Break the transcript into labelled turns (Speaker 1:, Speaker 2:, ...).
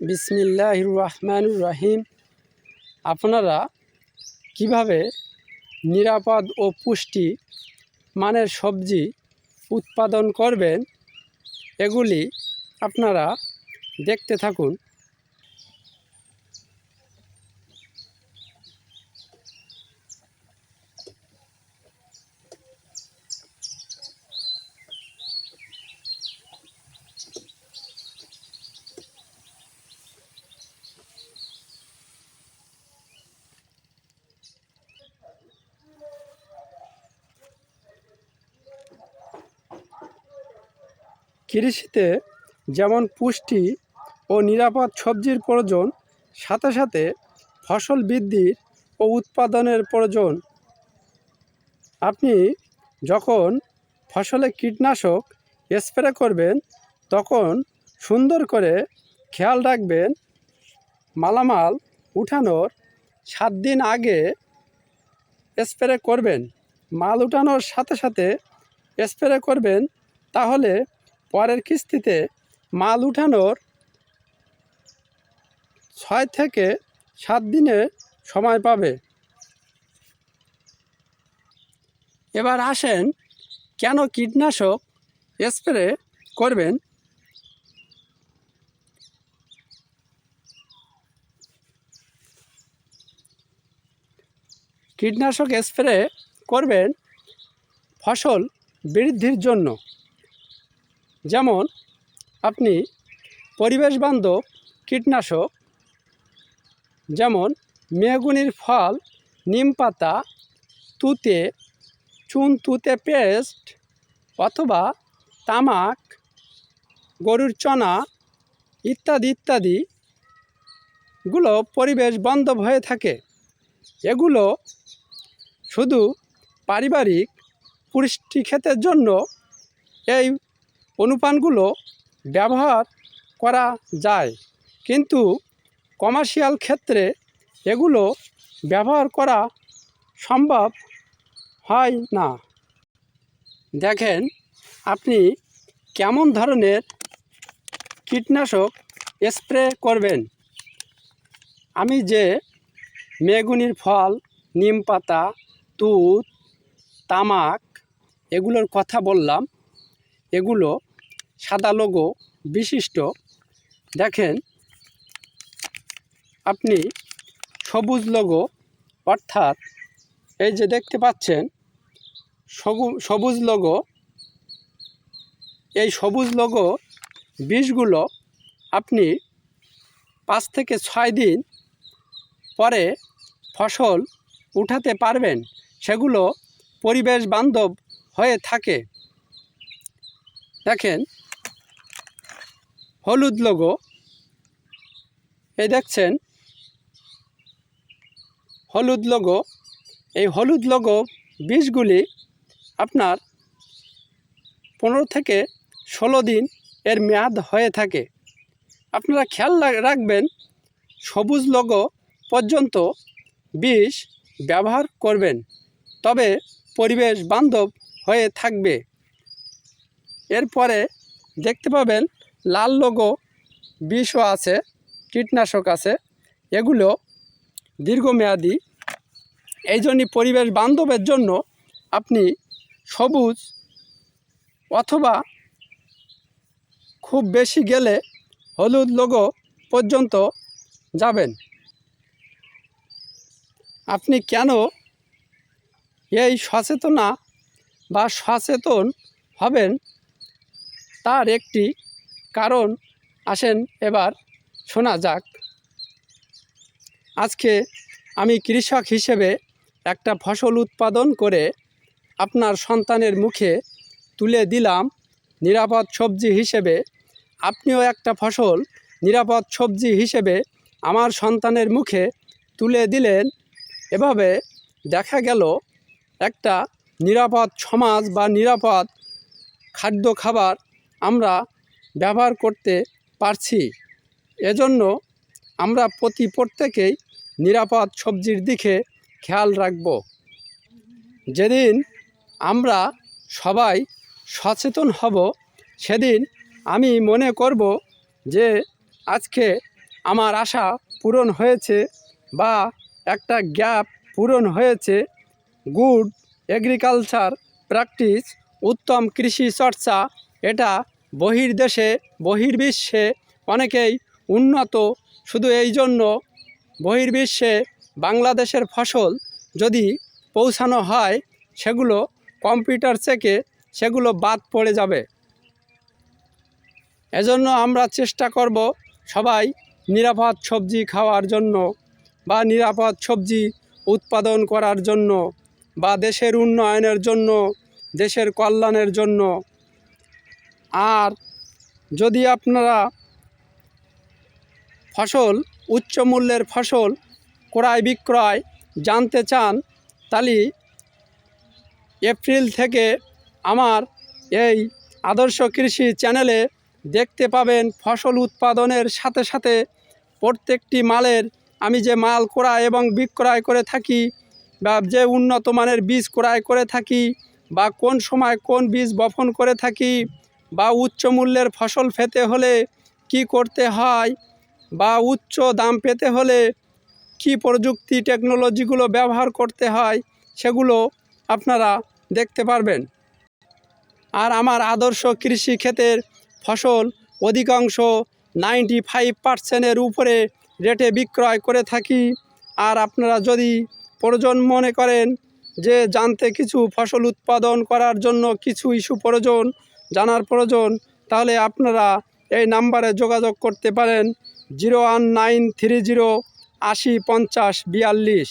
Speaker 1: বিসমিল্লাহ রহমানুর রাহিম আপনারা কীভাবে নিরাপদ ও পুষ্টি মানের সবজি উৎপাদন করবেন, এগুলি আপনারা দেখতে থাকুন। কৃষিতে যেমন পুষ্টি ও নিরাপদ সবজির প্রয়োজন, সাথে সাথে ফসল বৃদ্ধির ও উৎপাদনের প্রয়োজন। আপনি যখন ফসলে কীটনাশক স্প্রে করবেন, তখন সুন্দর করে খেয়াল রাখবেন, মালামাল উঠানোর সাত দিন আগে স্প্রে করবেন। মাল উঠানোর সাথে সাথে স্প্রে করবেন, তাহলে পরের কিস্তিতে মাল উঠানোর ছয় থেকে সাত দিনে সময় পাবে। এবার আসেন, কেন কীটনাশক স্প্রে করবেন? কীটনাশক স্প্রে করবেন ফসল বৃদ্ধির জন্য। যেমন, আপনি পরিবেশ বান্ধব কীটনাশক, যেমন মেগুনির ফল, নিম পাতা, তুতে, চুন তুতে পেস্ট, অথবা তামাক, গরুর চনা ইত্যাদি ইত্যাদি গুলো পরিবেশ বান্ধব হয়ে থাকে। এগুলো শুধু পারিবারিক পুষ্টি ক্ষেতের জন্য এই অনুপানগুলো ব্যবহার করা যায়। কিন্তু কমার্শিয়াল ক্ষেত্রে এগুলো ব্যবহার করা সম্ভব হয় না। দেখেন, আপনি কেমন ধরনের কীটনাশক স্প্রে করবেন? আমি যে মেগুনির ফল, নিম পাতা, তুত, তামাক এগুলোর কথা বললাম, এগুলো সাদা লোগো বিশিষ্ট। দেখেন, আপনি সবুজ লোগো অর্থাৎ এই যে দেখতে পাচ্ছেন সবু- সবুজ লোগো এই সবুজ লোগো বীজগুলো আপনি পাঁচ থেকে ছয় দিন পরে ফসল উঠাতে পারবেন। সেগুলো পরিবেশ বান্ধব হয়ে থাকে। দেখেন হলুদ লোগো এই দেখছেন? হলুদ লোগো এই হলুদ লোগো বীজগুলি আপনার পনেরো থেকে ষোলো দিন এর মেয়াদ হয়ে থাকে। আপনারা খেয়াল রাখবেন, সবুজ লোগো পর্যন্ত বিষ ব্যবহার করবেন, তবে পরিবেশ বান্ধব হয়ে থাকবে। এরপরে দেখতে পাবেন লাল লোগো বিষও আছে, কীটনাশক আছে, এগুলো দীর্ঘমেয়াদী। এই জন্যই পরিবেশ বান্ধবের জন্য আপনি সবুজ অথবা খুব বেশি গেলে হলুদ লোগো পর্যন্ত যাবেন। আপনি কেন এই সচেতনা বা সচেতন হবেন? তার একটি কারণ, আসেন এবার শোনা যাক। আজকে আমি কৃষক হিসেবে একটা ফসল উৎপাদন করে আপনার সন্তানের মুখে তুলে দিলাম নিরাপদ সবজি হিসেবে। আপনিও একটা ফসল নিরাপদ সবজি হিসেবে আমার সন্তানের মুখে তুলে দিলেন। এভাবে দেখা গেল একটা নিরাপদ সমাজ বা নিরাপদ খাদ্য খাবার আমরা ব্যবহার করতে পারছি। এজন্য আমরা প্রতি প্রত্যেকেই নিরাপদ সবজির দিকে খেয়াল রাখব। যেদিন আমরা সবাই সচেতন হব, সেদিন আমি মনে করব যে আজকে আমার আশা পূরণ হয়েছে বা একটা গ্যাপ পূরণ হয়েছে। গুড এগ্রিকালচার প্র্যাকটিস, উত্তম কৃষি চর্চা, এটা বহির্দেশে, বহির্বিশ্বে অনেকেই উন্নত। শুধু এই জন্য বহির্বিশ্বে বাংলাদেশের ফসল যদি পৌঁছানো হয়, সেগুলো কম্পিউটার চেকে সেগুলো বাদ পড়ে যাবে। এজন্য আমরা চেষ্টা করব সবাই নিরাপদ সবজি খাওয়ার জন্য বা নিরাপদ সবজি উৎপাদন করার জন্য বা দেশের উন্নয়নের জন্য, দেশের কল্যাণের জন্য আর যদি আপনারা ফসল, উচ্চ মূল্যের ফসল, ক্রয় বিক্রয় জানতে চান, তাহলে এপ্রিল থেকে আমার এই আদর্শ কৃষি চ্যানেলে দেখতে পাবেন ফসল উৎপাদনের সাথে সাথে প্রত্যেকটি মালের আমি যে মাল ক্রয় এবং বিক্রয় করে থাকি বা যে উন্নত মানের বীজ ক্রয় করে থাকি বা কোন সময় কোন বীজ বপন করে থাকি বা উচ্চ মূল্যের ফসল পেতে হলে কি করতে হয়? বা উচ্চ দাম পেতে হলে কি প্রযুক্তি, টেকনোলজিগুলো ব্যবহার করতে হয়? সেগুলো আপনারা দেখতে পারবেন। আর আমার আদর্শ কৃষি ক্ষেতের ফসল অধিকাংশ নাইনটি ফাইভ পার্সেন্টের উপরে রেটে বিক্রয় করে থাকি। আর আপনারা যদি প্রয়োজন মনে করেন যে জানতে কিছু ফসল উৎপাদন করার জন্য কিছু ইস্যু প্রয়োজন জানার প্রয়োজন, তাহলে আপনারা এই নাম্বারে যোগাযোগ করতে পারেন zero one nine three zero আশি পঞ্চাশ বিয়াল্লিশ।